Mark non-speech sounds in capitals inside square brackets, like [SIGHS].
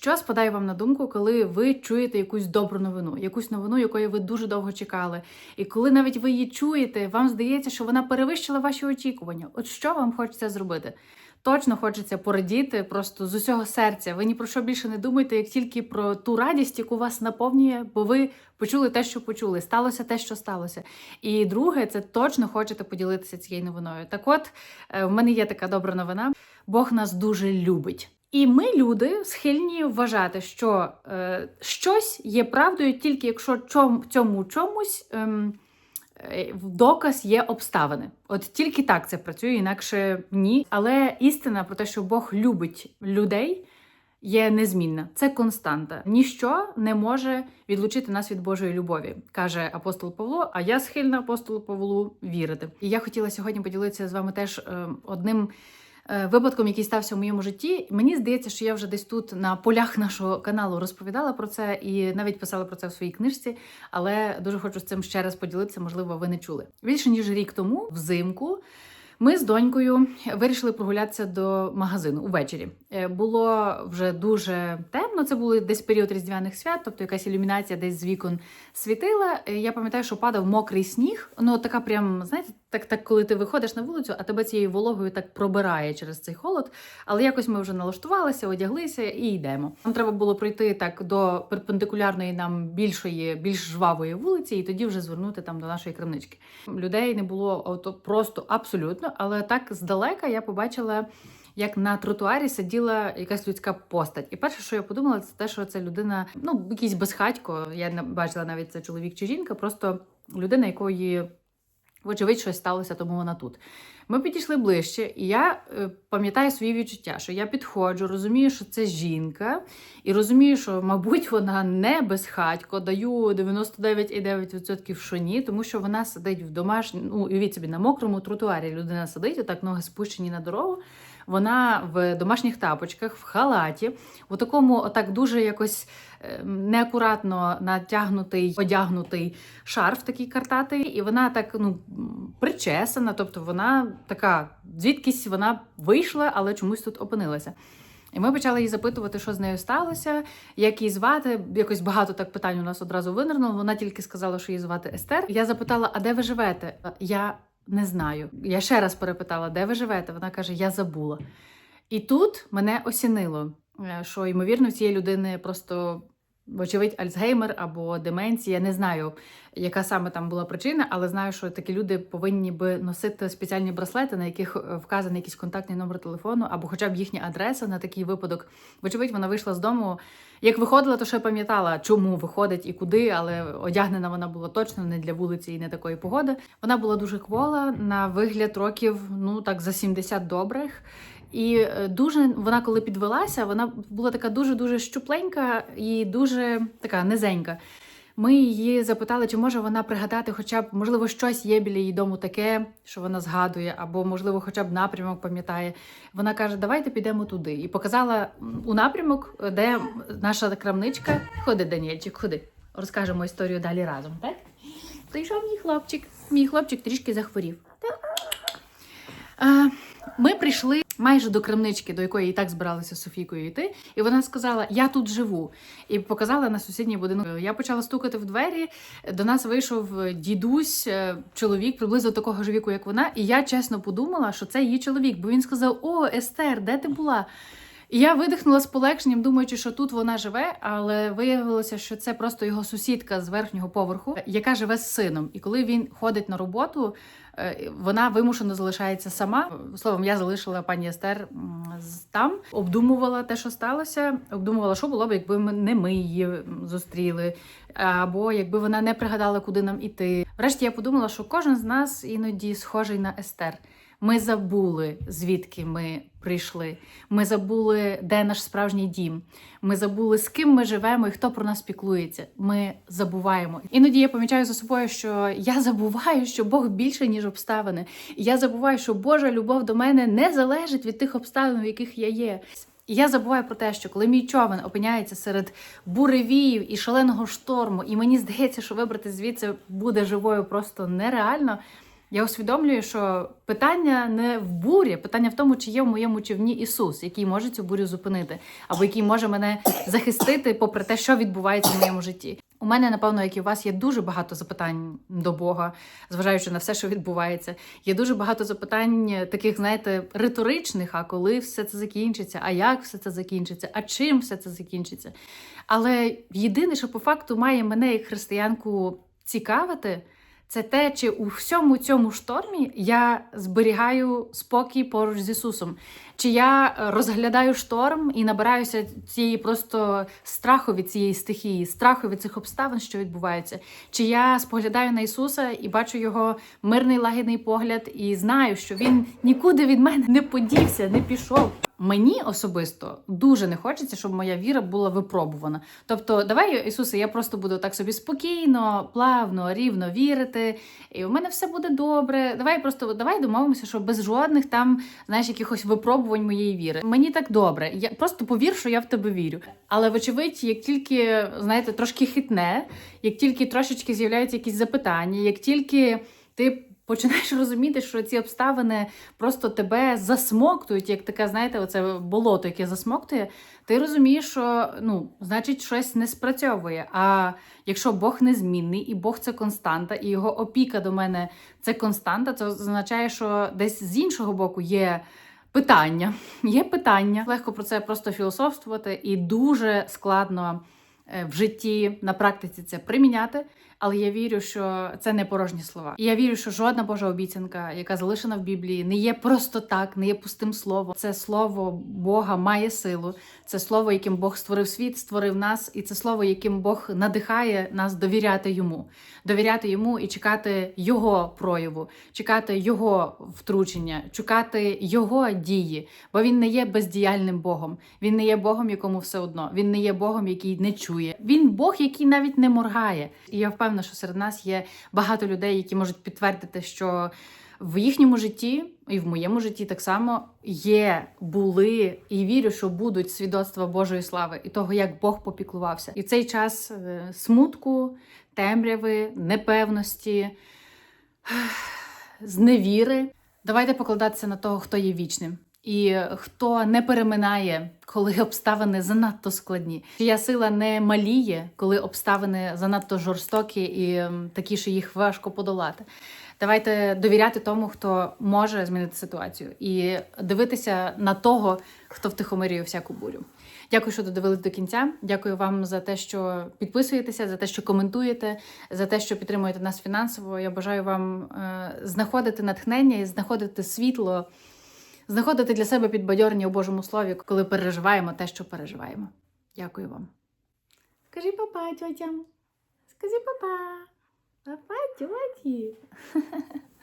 Що спадає вам на думку, коли ви чуєте якусь добру новину, якусь новину, якої ви дуже довго чекали, і коли навіть ви її чуєте, вам здається, що вона перевищила ваші очікування. От що вам хочеться зробити? Точно хочеться порадіти просто з усього серця. Ви ні про що більше не думаєте, як тільки про ту радість, яку вас наповнює, бо ви почули те, що почули, сталося те, що сталося. І друге, це точно хочете поділитися цією новиною. Так, от е, в мене є така добра новина. Бог нас дуже любить. І ми, люди, схильні вважати, що е, щось є правдою тільки якщо чом, цьому чомусь ем, е, в доказ є обставини. От тільки так це працює, інакше ні. Але істина про те, що Бог любить людей, є незмінна. Це константа. Ніщо не може відлучити нас від Божої любові, каже апостол Павло. А я схильна апостолу Павлу вірити. І я хотіла сьогодні поділитися з вами теж е, одним випадком, який стався в моєму житті. Мені здається, що я вже десь тут на полях нашого каналу розповідала про це і навіть писала про це в своїй книжці. Але дуже хочу з цим ще раз поділитися. Можливо, ви не чули. Більше ніж рік тому, взимку. Ми з донькою вирішили прогулятися до магазину увечері. Е, Було вже дуже темно. Це було десь період різдвяних свят, тобто якась ілюмінація десь з вікон світила. Е, Я пам'ятаю, що падав мокрий сніг. Ну така прям, знаєте, так, так, коли ти виходиш на вулицю, а тебе цією вологою так пробирає через цей холод. Але якось ми вже налаштувалися, одяглися і йдемо. Нам треба було пройти так до перпендикулярної нам більшої, більш жвавої вулиці, і тоді вже звернути там до нашої крамнички. Людей не було ото просто абсолютно, але так здалека я побачила. Як на тротуарі сиділа якась людська постать, і перше, що я подумала, це те, що це людина, ну якийсь безхатько. Я не бачила навіть це чоловік чи жінка, просто людина, якої Вочевидь, щось сталося, тому вона тут. Ми підійшли ближче, і я е, пам'ятаю свої відчуття, що я підходжу, розумію, що це жінка, і розумію, що, мабуть, вона не безхатько, даю 99,9% що ні, тому що вона сидить в домашньому, ну, уявіть собі, на мокрому тротуарі людина сидить, отак ноги спущені на дорогу. Вона в домашніх тапочках, в халаті, у такому, отак дуже якось е, неакуратно натягнутий, одягнутий шарф такий картатий, і вона так ну причесана, тобто вона така, звідкись вона вийшла, але чомусь тут опинилася. І ми почали її запитувати, що з нею сталося, як її звати. Якось багато так питань у нас одразу винирнуло. Вона тільки сказала, що її звати Естер. Я запитала, а де ви живете? Я не знаю. Я ще раз перепитала, де ви живете? Вона каже: Я забула. І тут мене осінило, е, що ймовірно цієї людини просто. Вочевидь, Альцгеймер або деменція. Не знаю, яка саме там була причина, але знаю, що такі люди повинні би носити спеціальні браслети, на яких е, вказаний якийсь контактний номер телефону, або хоча б їхня адреса на такий випадок. Вочевидь, вона вийшла з дому. Як виходила, то ще пам'ятала, чому виходить і куди, але одягнена вона була точно не для вулиці і не такої погоди. Вона була дуже квола на вигляд років, ну так за 70 добрих. І е, дуже вона, коли підвелася, вона була така дуже-дуже щупленька і дуже така низенька. Ми її запитали, чи може вона пригадати, хоча б можливо щось є біля її дому таке, що вона згадує, або можливо, хоча б напрямок пам'ятає. Вона каже: Давайте підемо туди. І показала у напрямок, де наша крамничка. Ходи, Даніельчик, ходи. Розкажемо історію далі разом. Так? Прийшов мій хлопчик. Мій хлопчик трішки захворів. Ми прийшли майже до крамнички, до якої і так збиралися Софійкою йти, і вона сказала: Я тут живу. І показала на сусідній будинок. Я почала стукати в двері. До нас вийшов дідусь, е, чоловік приблизно такого ж віку, як вона. І я чесно подумала, що це її чоловік, бо він сказав: О, Естер, де ти була? І я видихнула з полегшенням, думаючи, що тут вона живе, але виявилося, що це просто його сусідка з верхнього поверху, яка живе з сином. І коли він ходить на роботу, е, вона вимушено залишається сама. Словом, я залишила пані Естер там, обдумувала те, що сталося, обдумувала, що було б, якби ми не ми її зустріли, або якби вона не пригадала, куди нам іти. Врешті я подумала, що кожен з нас іноді схожий на Естер. Ми забули, звідки ми прийшли. Ми забули, де наш справжній дім. Ми забули, з ким ми живемо і хто про нас піклується. Ми забуваємо. Іноді я помічаю за собою, що я забуваю, що Бог більше, ніж обставини. Я забуваю, що Божа любов до мене не залежить від тих обставин, в яких я є. І я забуваю про те, що коли мій човен опиняється серед буревіїв і шаленого шторму, і мені здається, що вибрати звідси буде живою просто нереально. Я усвідомлюю, що питання не в бурі, питання в тому, чи є в моєму човні Ісус, який може цю бурю зупинити, або який може мене захистити, попри те, що відбувається в моєму житті. У мене, напевно, як і у вас, є дуже багато запитань до Бога, зважаючи на все, що відбувається. Є дуже багато запитань, таких, знаєте, риторичних, а коли все це закінчиться, а як все це закінчиться, а чим все це закінчиться. Але єдине, що по факту має мене як християнку цікавити, це те, чи у всьому цьому штормі я зберігаю спокій поруч з Ісусом. Чи я е, розглядаю шторм і набираюся цієї просто страху від цієї стихії, страху від цих обставин, що відбуваються? Чи я споглядаю на Ісуса і бачу його мирний лагідний погляд, і знаю, що він нікуди від мене не подівся, не пішов. Мені особисто дуже не хочеться, щоб моя віра була випробувана. Тобто, давай, Ісусе, я просто буду так собі спокійно, плавно, рівно вірити, і у мене все буде добре. Давай просто давай домовимося, що без жодних там, знаєш, якихось випробувань моєї віри. Мені так добре. Я просто повір, що я в тебе вірю. Але вочевидь, як тільки знаєте, трошки хитне, як тільки трошечки з'являються якісь запитання, як тільки ти. Починаєш розуміти, що ці обставини просто тебе засмоктують, як таке, знаєте, оце болото, яке засмоктує. Ти розумієш, що ну, значить, щось не спрацьовує. А якщо Бог незмінний, і Бог це константа, і його опіка до мене це константа, це означає, що десь з іншого боку є. Питання, є питання. Легко про це просто філософствувати, і дуже складно е, в житті на практиці це приміняти. Але я вірю, що це не порожні слова. І я вірю, що жодна Божа обіцянка, яка залишена в Біблії, не є просто так, не є пустим словом. Це слово Бога має силу. Це слово, яким Бог створив світ, створив нас, і це слово, яким Бог надихає нас довіряти йому, довіряти йому і чекати його прояву, чекати його втручення, чекати його дії. Бо він не є бездіяльним Богом. Він не є Богом, якому все одно. Він не є Богом, який не чує. Він Бог, який навіть не моргає. І я впевнена, що серед нас є багато людей, які можуть підтвердити, що в їхньому житті і в моєму житті так само є, були і вірю, що будуть свідоцтва Божої слави і того, як Бог попіклувався. І цей час е, смутку, темряви, непевності, [SIGHS] зневіри. Давайте покладатися на того, хто є вічним. І хто не переминає, коли [LAUGHS] обставини занадто складні, чия сила не маліє, коли обставини занадто жорстокі і такі, що їх важко подолати. Давайте довіряти тому, хто може змінити ситуацію, і дивитися на того, хто втихомирює всяку бурю. Дякую, що додивились до кінця. Дякую вам за те, що підписуєтеся, за те, що коментуєте, за те, що підтримуєте нас фінансово. Я бажаю вам е, знаходити натхнення і знаходити світло знаходити для себе підбадьорення у Божому Слові, коли переживаємо те, що переживаємо. Дякую вам. Скажи папа, тьотям. Скажи папа. Папа, тьоті. [LAUGHS]